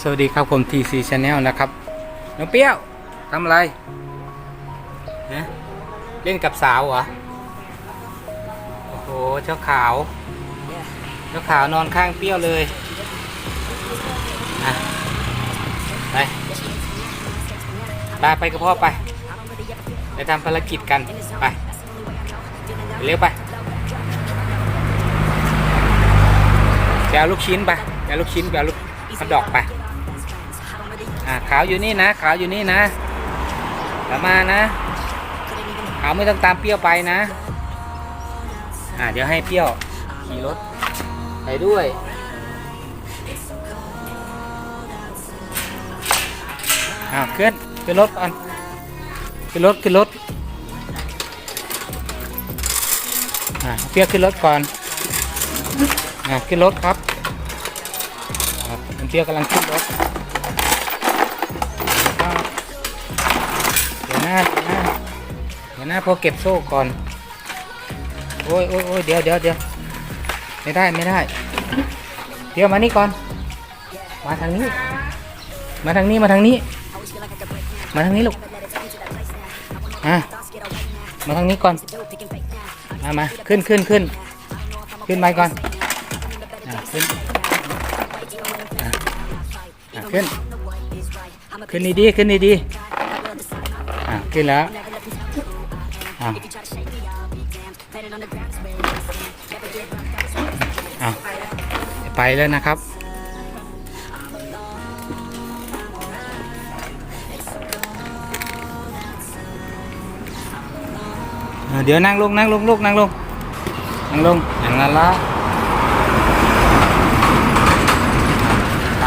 สวัสดีครับผม TC Channel นะครับ น้องเปี้ยวทำอะไรฮะเล่นกับสาวเหรอ โอ้โห เจ้าขาว เจ้าขาวนอนข้างเปี้ยวเลยอะไปไปไปกับพ่อไป ไปทำภารกิจกัน ไป เร็วไปไปเอาลูกชิ้นไปไปเอาลูกชิ้นไปเอาลูก ฮอทดอกไป อ่าขาวอยู่นี่นะ ขาวอยู่นี่นะกลับมานะ ขาวไม่ต้องตามเปรี้ยวไปนะ อ่าเดี๋ยวให้เปรี้ยวขี่รถไปด้วยอ่าขึ้นขึ้นรถก่อนขึ้นรถขึ้นรถอ่าเปี้ยวขึ้นรถก่อนอ่าขึ้นรถครับ เปรี้ยวกำลังขึ้นรถเดี๋ยวหน้าเดี๋ยวหน้าเดี๋ยวหน้าพอเก็บโซ่ก่อน โอ้ยโอ้ยโอ้ยเดี๋ยวเดี๋ยวเดี๋ยวไม่ได้ไม่ได้ เดี๋ยวมานี่ก่อน มาทางนี้ มาทางนี้มาทางนี้ มาทางนี้ลูกอะมาทางนี้ก่อน มามาขึ้นขึ้นขึ้น ขึ้นไปก่อนอะขึ้น อะขึ้น ขึ้นดีๆขึ้นดีๆอะขึ้นแล้วอะอะไปแล้วนะครับเดี๋ยวนั่งลงนั่งลงลูกนั่งลงนั่งลงอย่างนั้นละไป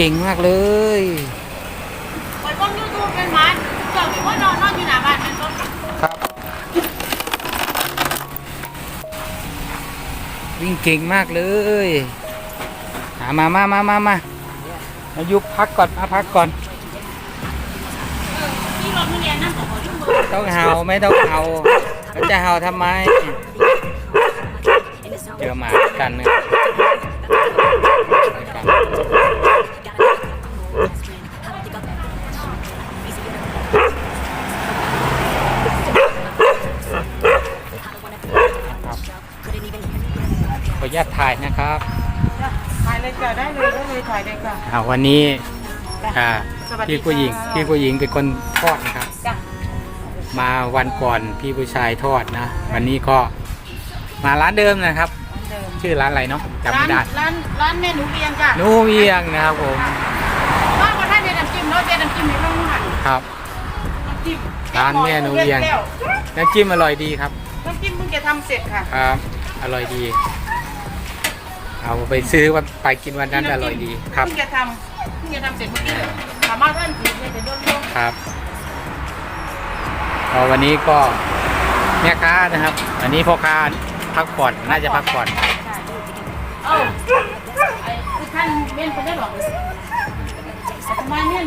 เก่งมากเลยเปิดกล้องยูทูบเป็นมันเจ้ามีว่านอนนอนอยู่หน้าบ้านเป็นต้นครับ วิ่งเก่งมากเลยหามามามามามามายุบพักก่อนมาพักก่อนที่รถไม่เรียนนั่นของเขายุ่งเบอร์ต้องเห่าไม่ต้องเห่าแล้วจะเห่าทำไม เจอหมาด้วยกันเนี่ย ออนุญาตถ่ายนะครับถ่ายเลยจ้ะได้เลยได้เลยถ่ายเลยค่ะอ่าวันนี้อ่าสวัสดีพี่ผู้หญิงค่ะพี่ผู้หญิงเป็นคนทอดนะครับ จ้ะมาวันก่อนพี่ผู้ชายทอดนะ วันนี้ก็มาร้านเดิมนะครับเดิมชื่อร้านอะไรเนาะจำไม่ได้ร้านร้านร้านแม่หนูเบียงจ้ะหนูเวียงนะครับผมบ้านว่าท่านเนี่ยน้ำจิ้มเนาะเจ๊น้ำจิ้มในร่องหันครับ น้ำจิ้มร้านแม่หนูเวียงแล้วน้ำจิ้มอร่อยดีครับน้ำจิ้มเพิ่งจะทำเสร็จค่ะ ครับ อร่อยดี เอาไปซื้อวันไปกินวันนั้นอร่อยดีครับเพิ่งจะทำเพิ่งจะทำเสร็จเมื่อกี้เลยถามว่าท่านผิดเนี่ยแต่โดนลงครับก็วันนี้ก็แม่ค้านะครับวันนี้พ่อค้าพักผ่อนน่าจะพักผ่อนเอ้าไอ้คือท่านเม่นคนได้หรอกทำไมเม่น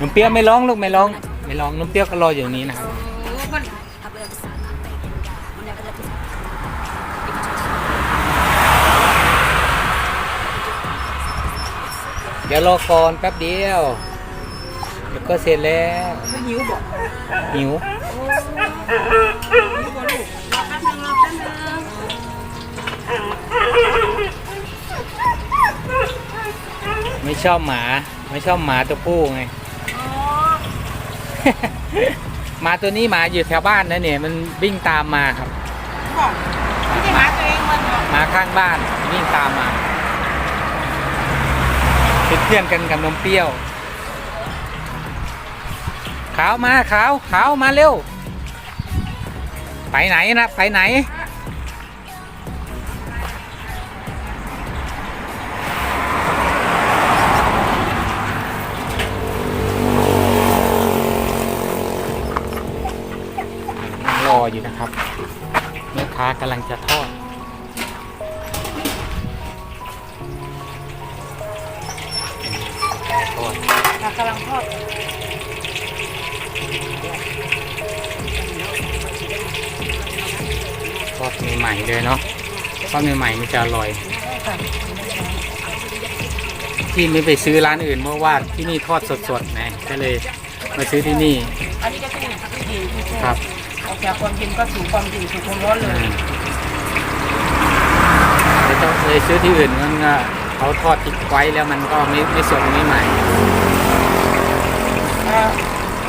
น้ำเปรี้ยวไม่ร้องลูกไม่ร้อง ไม่ร้องน้ำเปรี้ยวก็รออยู่นี้นะครับ เออมันเดี๋ยวรอก่อนแป๊บเดียวเดี๋ยวก็เสร็จแล้วมันหิวบอกหิวหิวบ่ลูกรอแป๊บนึงรอแป๊บนึงไม่ชอบหมา ไม่ชอบหมาตัวผู้ไงอ๋อหมาตัวนี้หมาอยู่แถวบ้านนะเนี่ย มันวิ่งตามมาครับบอกไม่ใช่หมาตัวเองมันบอกหมาข้างบ้านวิ่งตามมา เป็นเพื่อนกันกับนมเปรี้ยว ขาวมาขาวขาวมาเร็ว ไปไหนนะไปไหน รออยู่นะครับแม่ค้ากำลังจะทอด ค่ะกำลังทอดทอดใหม่ๆเลยเนาะทอดใหม่ๆมันจะอร่อย ที่ไม่ไปซื้อร้านอื่นเพราะว่าที่นี่ทอดสดๆนะก็เลยมาซื้อที่นี่อันนี้ก็คือที่ดีที่สุดครับออกจากความเย็นก็สู่ความดีสู่ความร้อนเลอืยมไม่ต้องเลยซื้อที่อื่นมันก็เขาทอดทิ้งไว้แล้วมันก็ไม่ไม่สดไม่ใหม่ เอ่อ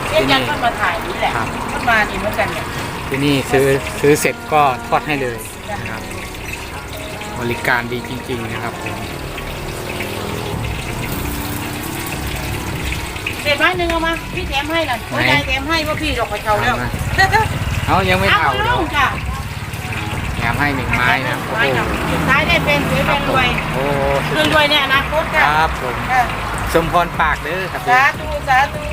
เรียกยันก็มาถ่ายนี่แหละครับ ก็มาดีเหมือนกันเนี่ยที่นี่ซื้อซื้อเสร็จก็ทอดให้เลยนะครับ บริการดีจริง ๆ นะครับผมเศษไม้หนึ่งเอามาพี่แถมให้น่ะโอ้ยยายแถมให้ว่าพี่ดอกกระเช้าแล้วเอายังไม่เอาเผาไปเดี๋ลยวงค่ะแถมให้หนึ่งไม้นะโอ้ไม้โหค่ะสุดท้ายได้เป็นสวยครัเป็บนผรมวยโอ้รวยรวยในอนาคตคค่ะรับผมเออสมพรปากเด้อครับสาธุสาธุ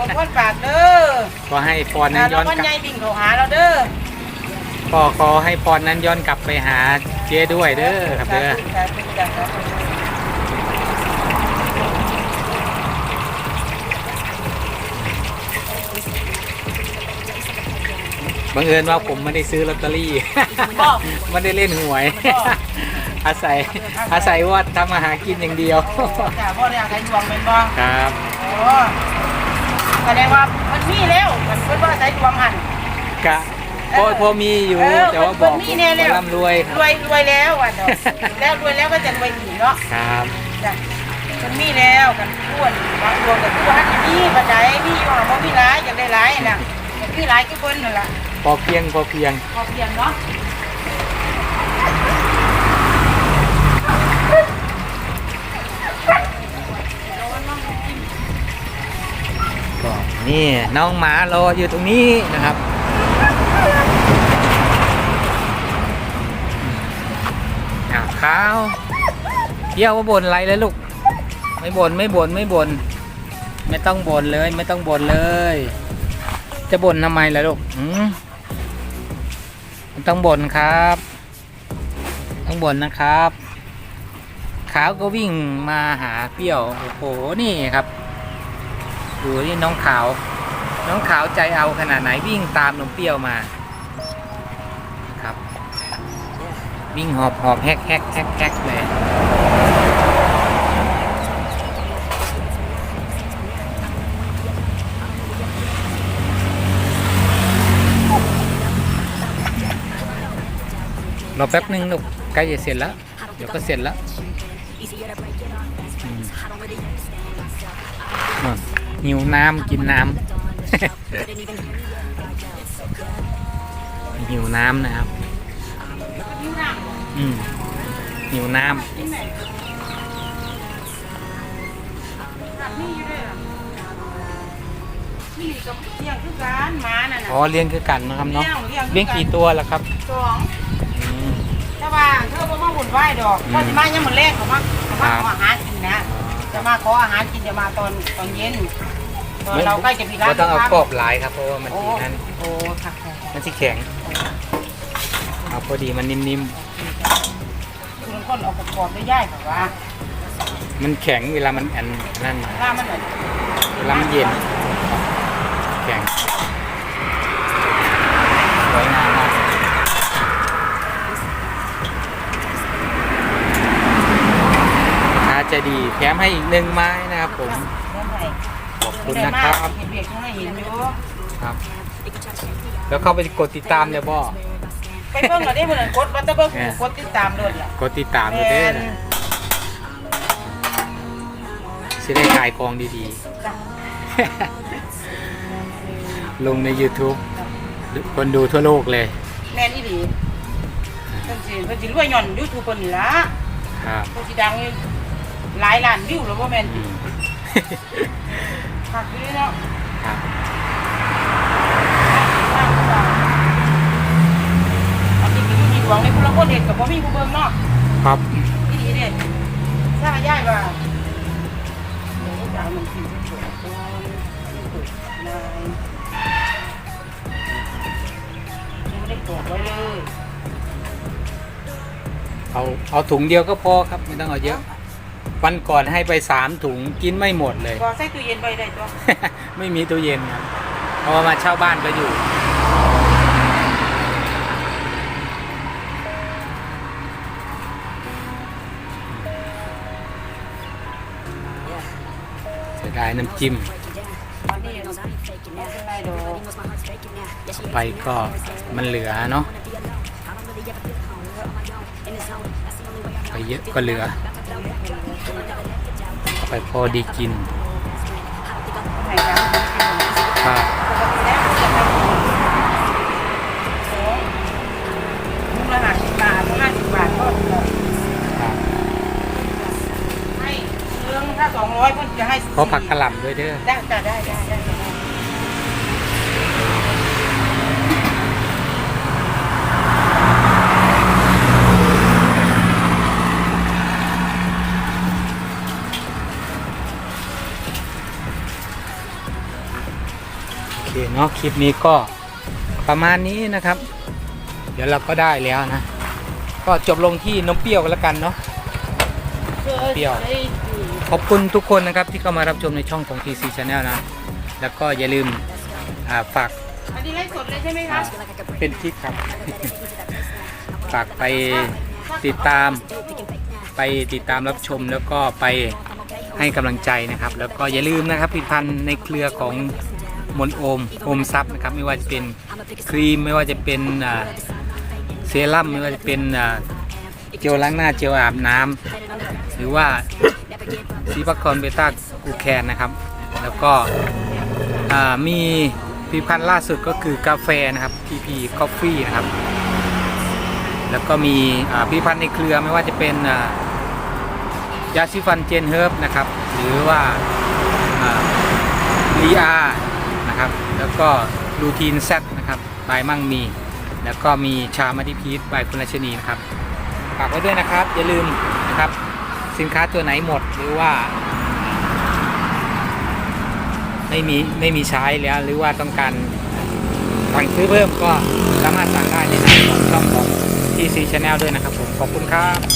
ขอบคุณปากเด้อก็ให้พรนั้นอ่าย้เราอนวันกลับใหญ่บิ่งเขาหาเราเด้อก็ขอให้พรนั้นย้อนกลับไปหาเจ๊ด้วยเด้อครับสาเด้อธุสาธุจ้ะสาธุบังเอิญว่าผมไม่ได้ซื้อลอตเตอรี่บอกไม่ได้เล่นหวยบอกอาศัยอาศัยว่าทำมาหากินอย่างเดียวโอ้จ้ะพ่อเนี่ยใครดวงเป็นบ่ครับโอ้ แสดงว่ามันมีแล้วมันเพิ่นว่าใช้ดวงหัน กะพอพอมีอยู่เออแต่ว่าบอกมันมีแน่แล้วร่ำรวยครรับวยรวยแล้วอะเนาะแล้วรวยแล้วก็จะรวยอีกเนาะครับจ้ะมันมีแล้วกันอ้วนบางดวงกับตัวฮันมีบันไดมีอยู่บ่มีหลายอยากได้หลายน่ะอยากมีหลายกี่คนนั่นล่ะพอเพียงพอเพียงพอเพียงเนาะ นี่น้องหมารออยู่ตรงนี้นะครับ อ้าวข้าวเที่ยวว่าบ่นไรเลยลูก ไม่บ่นไม่บ่นไม่บ่นไม่ต้องบ่นเลยไม่ต้องบ่นเลย จะบ่นทำไมล่ะลูกต้องบ่นครับ ต้องบ่นนะครับ ขาวก็วิ่งมาหาเปรี้ยว โอ้โห นี่ครับ ดูนี่น้องขาว น้องขาวใจเอาขนาดไหนวิ่งตามนมเปรี้ยวมาครับ วิ่งหอบหอบแฮกแฮกแฮกแฮกเลยรอแป๊บนึงลูกใกล้จะเสร็จแล้ว เดี๋ยวก็เสร็จแล้ว หิวน้ำกินน้ำ หิวน้ำนะครับนี่น่ะอืมหิวน้นี่ไหนหักนี่อยู่ด้วยเหรอนี่กับเลี้ยงคือการหมาน่ะำนะอ๋อเลี้ยงคือกันนะครับเนาะเลี้ยงเลี้ยงกี่ตัวล่ะครับสองอืมแต่ว่าเธอบ่มาหุ่นไหวดอกอืมเพราะสิมายังมื้อแรกเขามาเขามาครับขออาหารกินนะจะมาขออาหารกินจะมาตอนตอนเย็น ตอนเราใกล้จะปิดร้านก็ต้องเอากรอบหลายครับเพราะว่ามันโอ้สีนั้นโอ้ค่ะค่ะมันสีแข็งเอาพอดีมันนิ่มคุณคนเอากรอบๆได้ย่ายค่ะว่าๆมันแข็งเวลามันอันนั่นถ้ามันเหมือนเวลามันเย็นแข็งสวยงามมากราคาจะดีแถมให้อีกหนึ่งไม้นะครับผมขอบ คุณนะครับ เห็นเบียกข้างในเห็นอยู่ครับ แล้วเข้าไปกดติดตามเนี่ยบ่ไปเบิ่งเราได้เหมือนกดวัตเตอร์เบิ่งกดติดตามเลยล่ะกดติดตามด้วยเด้อนะจะได้ขายของดีจ้ะๆลงใน YouTube คนดูทั่วโลกเลย แม่นอีหลีเพิ่นสิเพิ่นสิรวยย่อน YouTube เพิ่นนี่ล่ะครับเพิ่นสิดังหลายล้านวิวแล้วบ่แม่น อืมคักอยู่เนาะครับอันนี้มีมีดวงในผู้ละคนเฮ็ดก็บ่มีผู้เบิ่งเนาะครับอีหลีเด้ถ้าย้ายว่าเดี๋ยวจะเอามันสิสวยๆก่อนนายยังไม่ได้ตรวจไว้เลย เอาเอาถุงเดียวก็พอครับ ไม่ต้องเอาเยอะ วันก่อนให้ไปสามถุงกินไม่หมดเลย ก็ใส่ตู้เย็นไว้ได้ตัว ไม่มีตู้เย็นครับเพราะว่ามาเช่าบ้านก็อยู่ เสียดายน้ำจิ้มอันนี้ไม่เป็นไรดอกไปก็มันเหลือเนาะไปเยอะก็เหลือ ไปพอดีกินไหนนะครับมุกละห้าสิบบาทมุกห้าสิบบาทก็ครับให้เรื่องถ้าสองร้อยเพิ่นจะให้ขอผักกระหล่ำด้วยเด้อ ได้ได้ได้ได้ได้ เคเนาะคลิปนี้ก็ประมาณนี้นะครับ เดี๋ยวเราก็ได้แล้วนะ ก็จบลงที่นมเปรี้ยวกันแล้วกันเนาะเปรี้ยวขอบคุณทุกคนนะครับที่เข้ามารับชมในช่องของ TC Channel นะ แล้วก็อย่าลืมอ่าฝากอันนี้ไลฟ์สดเลยใช่ไหมคะเป็นคลิปครับ ฝากไปติดตามไปติดตามรับชมแล้วก็ไปให้กำลังใจนะครับ แล้วก็อย่าลืมนะครับผลิตภัณฑ์ในเครือของ มนโอมโอมซับนะครับไม่ว่าจะเป็นครีมไม่ว่าจะเป็นเซรั่มไม่ว่าจะเป็นเจลล้างหน้าเจลอาบน้ำหรือว่าซีพักคอนเบต้ากูแคนนะครับ แล้วก็มีผลิตภัณฑ์ล่าสุดก็คือกาแฟนะครับ PP Coffee นะครับ แล้วก็มีผลิตภัณฑ์ในเครือไม่ว่าจะเป็นยาซิฟันเจนเฮิร์บนะครับ หรือว่าลีอา นะครับ แล้วก็รูทีนเซตนะครับบายมั่งมี แล้วก็มีชามาดิพีทบายคุณรัชนีนะครับฝากไว้ด้วยนะครับ อย่าลืมนะครับ สินค้าตัวไหนหมดหรือว่า ไม่มีไม่มีใช้แล้วหรือว่าต้องการสั่งซื้อเพิ่มก็สามารถสั่งได้ในหน้าของช่องของ TC Channel ด้วยนะครับผมขอบคุณครับ